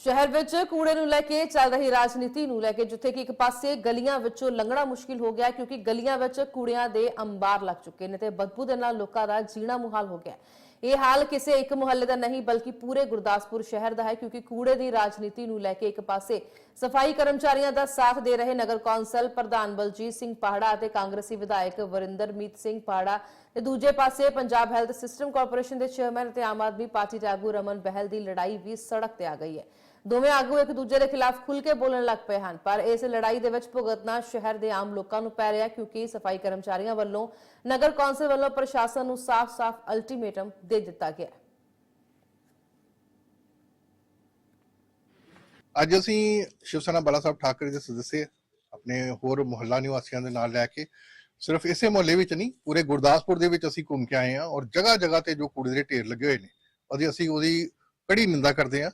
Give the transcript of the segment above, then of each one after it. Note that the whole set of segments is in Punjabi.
ਸ਼ਹਿਰ ਵਿੱਚ ਕੂੜੇ ਨੂੰ ਲੈ ਕੇ ਚੱਲ ਰਹੀ ਰਾਜਨੀਤੀ ਨੂੰ ਲੈ ਕੇ ਜਿੱਥੇ ਕਿ ਇੱਕ ਪਾਸੇ ਗਲੀਆਂ ਵਿੱਚੋਂ ਲੰਘਣਾ ਮੁਸ਼ਕਿਲ ਹੋ ਗਿਆ ਕਿਉਂਕਿ ਗਲੀਆਂ ਵਿੱਚ ਕੂੜਿਆਂ ਦੇ ਅੰਬਾਰ ਲੱਗ ਚੁੱਕੇ ਨੇ ਤੇ ਬਦਬੂ ਦੇ ਨਾਲ ਲੋਕਾਂ ਦਾ ਜੀਣਾ ਮੁਹਾਲ ਹੋ ਗਿਆ ਇਹ ਹਾਲ ਕਿਸੇ ਇੱਕ ਮੁਹੱਲੇ ਦਾ ਨਹੀਂ, ਬਲਕਿ ਪੂਰੇ ਗੁਰਦਾਸਪੁਰ ਸ਼ਹਿਰ ਦਾ ਹੈ, ਕਿਉਂਕਿ ਕੂੜੇ ਦੀ ਰਾਜਨੀਤੀ ਨੂੰ ਲੈ ਕੇ ਇੱਕ ਪਾਸੇ ਸਫ਼ਾਈ ਕਰਮਚਾਰੀਆਂ ਦਾ ਸਾਥ ਦੇ ਰਹੇ ਨਗਰ ਕੌਂਸਲ ਪ੍ਰਧਾਨ ਬਲਜੀਤ ਸਿੰਘ ਪਾਹੜਾ ਅਤੇ ਕਾਂਗਰਸੀ ਵਿਧਾਇਕ ਵਰਿੰਦਰਮੀਤ ਸਿੰਘ ਪਾਹੜਾ ਤੇ ਦੂਜੇ ਪਾਸੇ ਪੰਜਾਬ ਹੈਲਥ ਸਿਸਟਮ ਕਾਰਪੋਰੇਸ਼ਨ ਦੇ ਚੇਅਰਮੈਨ ਅਤੇ ਆਮ ਆਦਮੀ ਪਾਰਟੀ ਦੇ ਆਗੂ ਰਮਨ ਬਹਿਲ ਦੀ ਲੜਾਈ ਵੀ ਸੜਕ ਤੇ ਆ ਗਈ ਹੈ। ਦੋਵੇਂ ਆਗੂ ਇੱਕ ਦੂਜੇ ਦੇ ਖਿਲਾਫ ਖੁੱਲ ਕੇ ਬੋਲਣ ਲੱਗ ਪਏ ਹਨ, ਪਰ ਇਸ ਲੜਾਈ ਦੇ ਵਿੱਚ ਭੁਗਤਣਾ ਸ਼ਹਿਰ ਦੇ ਆਮ ਲੋਕਾਂ ਨੂੰ ਪੈ ਰਿਹਾ ਕਿਉਂਕਿ ਸਫ਼ਾਈ ਕਰਮਚਾਰੀਆਂ ਵੱਲੋਂ ਨਗਰ ਕੌਂਸਲ ਵੱਲੋਂ ਪ੍ਰਸ਼ਾਸਨ ਨੂੰ ਸਾਫ਼-ਸਾਫ਼ ਅਲਟੀਮੇਟਮ ਦੇ ਦਿੱਤਾ ਗਿਆ ਹੈ। ਅੱਜ ਅਸੀਂ ਸ਼ਿਵ ਸੈਨਾ ਬਾਲਾ ਸਾਹਿਬ ਠਾਕਰੇ ਦੇ ਸਦੱਸਿਆ ਆਪਣੇ ਹੋਰ ਮੁਹੱਲਾ ਨਿਵਾਸੀਆਂ ਦੇ ਨਾਲ ਲੈ ਕੇ ਸਿਰਫ ਇਸੇ ਮੁਹੱਲੇ ਵਿੱਚ ਨਹੀਂ, ਪੂਰੇ ਗੁਰਦਾਸਪੁਰ ਦੇ ਵਿੱਚ ਅਸੀਂ ਘੁੰਮ ਕੇ ਆਏ ਹਾਂ ਔਰ ਜਗ੍ਹਾ ਜਗ੍ਹਾ ਤੇ ਜੋ ਕੂੜੇ ਦੇ ਢੇਰ ਲੱਗੇ ਹੋਏ ਨੇ, ਉਹਦੀ ਅਸੀਂ ਉਹਦੀ ਕੜੀ ਨਿੰਦਾ ਕਰਦੇ ਹਾਂ।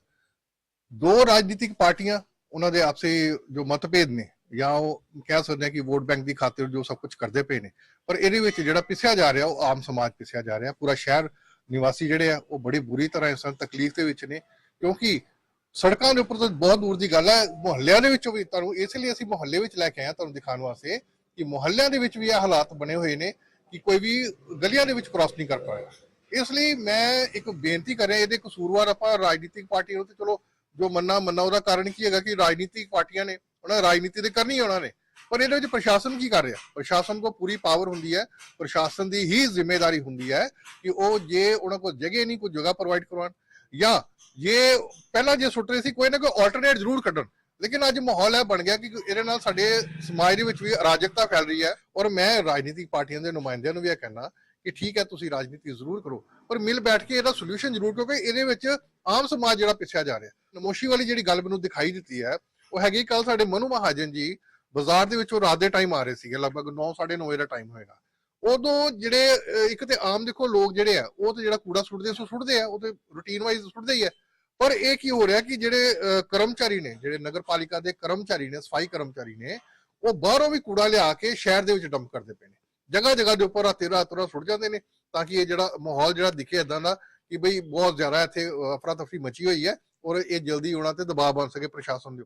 ਦੋ ਰਾਜਨੀਤਿਕ ਪਾਰਟੀਆਂ ਉਹਨਾਂ ਦੇ ਆਪਸੇ ਜੋ ਮਤਭੇਦ ਨੇ ਜਾਂ ਉਹ ਕਹਿ ਸਕਦੇ ਹਾਂ ਕਿ ਵੋਟ ਬੈਂਕ ਦੀ ਖਾਤਰ ਜੋ ਸਭ ਕੁਝ ਕਰਦੇ ਪਏ ਨੇ, ਪਰ ਇਹਦੇ ਵਿੱਚ ਜਿਹੜਾ ਪਿਸਿਆ ਜਾ ਰਿਹਾ ਉਹ ਆਮ ਸਮਾਜ ਪਿਸਿਆ ਜਾ ਰਿਹਾ, ਪੂਰਾ ਸ਼ਹਿਰ ਨਿਵਾਸੀ ਜਿਹੜੇ ਆ ਉਹ ਬੜੀ ਬੁਰੀ ਤਰ੍ਹਾਂ ਇਸ ਤਕਲੀਫ ਦੇ ਵਿੱਚ ਨੇ, ਕਿਉਂਕਿ ਸੜਕਾਂ ਦੇ ਉੱਪਰ ਤਾਂ ਬਹੁਤ ਦੂਰ ਦੀ ਗੱਲ ਹੈ ਮੁਹੱਲਿਆਂ ਦੇ ਵਿੱਚੋਂ ਵੀ ਤੁਹਾਨੂੰ ਇਸ ਲਈ ਅਸੀਂ ਮੁਹੱਲੇ ਵਿੱਚ ਲੈ ਕੇ ਆਏ ਹਾਂ ਤੁਹਾਨੂੰ ਦਿਖਾਉਣ ਵਾਸਤੇ ਕਿ ਮੁਹੱਲਿਆਂ ਦੇ ਵਿੱਚ ਵੀ ਇਹ ਹਾਲਾਤ ਬਣੇ ਹੋਏ ਨੇ ਕਿ ਕੋਈ ਵੀ ਗਲੀਆਂ ਦੇ ਵਿੱਚ ਕ੍ਰਾਸ ਨਹੀਂ ਕਰ ਪਾਏਗਾ ਇਸ ਲਈ ਮੈਂ ਇੱਕ ਬੇਨਤੀ ਕਰ ਰਿਹਾ, ਇਹਦੇ ਕਸੂਰਵਾਰ ਆਪਾਂ ਰਾਜਨੀਤਿਕ ਪਾਰਟੀ ਨੂੰ ਤੇ ਚਲੋ ਜੋ ਮੰਨਾ ਮੰਨਾ, ਉਹਦਾ ਕਾਰਨ ਕੀ ਹੈਗਾ ਕਿ ਰਾਜਨੀਤਿਕ ਪਾਰਟੀਆਂ ਨੇ, ਉਹਨਾਂ ਰਾਜਨੀਤੀ ਤੇ ਕਰਨੀ ਉਹਨਾਂ ਨੇ। ਪਰ ਇਹਦੇ ਵਿੱਚ ਪ੍ਰਸ਼ਾਸਨ ਕੀ ਕਰ ਰਿਹਾ? ਪ੍ਰਸ਼ਾਸਨ ਕੋ ਪੂਰੀ ਪਾਵਰ ਹੁੰਦੀ ਹੈ, ਪ੍ਰਸ਼ਾਸਨ ਦੀ ਹੀ ਜ਼ਿੰਮੇਵਾਰੀ ਹੁੰਦੀ ਹੈ ਕਿ ਉਹ ਜੇ ਉਹਨਾਂ ਕੋਲ ਜਗ੍ਹਾ ਨਹੀਂ, ਕੋਈ ਜਗ੍ਹਾ ਪ੍ਰੋਵਾਈਡ ਕਰਵਾਉਣ, ਜਾਂ ਇਹ ਪਹਿਲਾਂ ਜੇ ਸੁੱਟ ਰਹੇ ਸੀ, ਕੋਈ ਨਾ ਕੋਈ ਆਲਟਰਨੇਟ ਜ਼ਰੂਰ ਕੱਢਣ। ਲੇਕਿਨ ਅੱਜ ਮਾਹੌਲ ਹੈ ਬਣ ਗਿਆ ਕਿ ਇਹਦੇ ਨਾਲ ਸਾਡੇ ਸਮਾਜ ਦੇ ਵਿੱਚ ਵੀ ਅਰਾਜਕਤਾ ਫੈਲ ਰਹੀ ਹੈ। ਔਰ ਮੈਂ ਰਾਜਨੀਤਿਕ ਪਾਰਟੀਆਂ ਦੇ ਨੁਮਾਇੰਦਿਆਂ ਨੂੰ ਵੀ ਇਹ ਕਹਿਣਾ ਕਿ ਠੀਕ ਹੈ, ਤੁਸੀਂ ਰਾਜਨੀਤੀ ਜ਼ਰੂਰ ਕਰੋ। ਪਰ ਮਿਲ ਬੈਠ ਕੇ ਇਹਦਾ ਸੋਲੂਸ਼ਨ ਜ਼ਰੂਰ, ਕਿਉਂਕਿ ਇਹਦੇ ਵਿੱਚ ਆਮ ਸਮਾਜ ਜਿਹੜਾ ਪਿੱਛਿਆ ਜਾ ਰਿਹਾ। ਨਮੋਸ਼ੀ ਵਾਲੀ ਜਿਹੜੀ ਗੱਲ ਮੈਨੂੰ ਦਿਖਾਈ ਦਿੱਤੀ ਹੈ, ਉਹ ਹੈਗੀ ਕੱਲ ਸਾਡੇ ਮਨੂ ਮਹਾਜਨ ਜੀ ਬਾਜ਼ਾਰ ਦੇ ਵਿੱਚੋਂ ਰਾਤ ਦੇ ਟਾਈਮ ਆ ਰਹੇ ਸੀਗੇ, ਲਗਭਗ 9:30 ਵਜੇ ਦਾ ਟਾਈਮ ਹੋਏਗਾ। ਉਦੋਂ ਜਿਹੜੇ ਇੱਕ ਤੇ ਆਮ ਦੇਖੋ ਲੋਕ ਜਿਹੜੇ ਆ, ਉਹ ਤੇ ਜਿਹੜਾ ਕੂੜਾ ਸੁੱਟਦੇ ਸੋ ਸੁੱਟਦੇ ਆ, ਉਹ ਤੇ ਰੂਟੀਨ ਵਾਈਜ਼ ਸੁੱਟਦੇ ਹੀ ਆ। ਪਰ ਇਹ ਕੀ ਹੋ ਰਿਹਾ ਕਿ ਜਿਹੜੇ ਕਰਮਚਾਰੀ ਨੇ, ਜਿਹੜੇ ਨਗਰਪਾਲਿਕਾ ਦੇ ਕਰਮਚਾਰੀ ਨੇ, ਸਫ਼ਾਈ ਕਰਮਚਾਰੀ ਨੇ, ਉਹ ਬਾਹਰੋਂ ਵੀ ਕੂੜਾ ਲਿਆ ਕੇ ਸ਼ਹਿਰ ਦੇ ਵਿੱਚ ਡੰਪ ਕਰਦੇ ਪਏ ਨੇ। ਜਗ੍ਹਾ ਜਗ੍ਹਾ ਦੇ ਉੱਪਰ ਰਾਤੇ ਰਾਤ ਰਾਤ ਸੁੱਟ ਜਾਂਦੇ ਨੇ, ਤਾਂ ਕਿ ਇਹ ਜਿਹੜਾ ਮਾਹੌਲ ਜਿਹੜਾ ਦਿਖੇ ਇਦਾਂ ਦਾ ਕਿ ਬਈ ਬਹੁਤ ਜ਼ਿਆਦਾ ਇੱਥੇ ਅਫਰਾ ਤਫਰੀ ਮਚੀ ਹੋਈ ਹੈ ਔਰ ਇਹ ਜਲਦੀ ਉਹਨਾਂ ਤੇ ਦਬਾਅ ਬਣ ਸਕੇ ਪ੍ਰਸ਼ਾਸਨ ਦੇ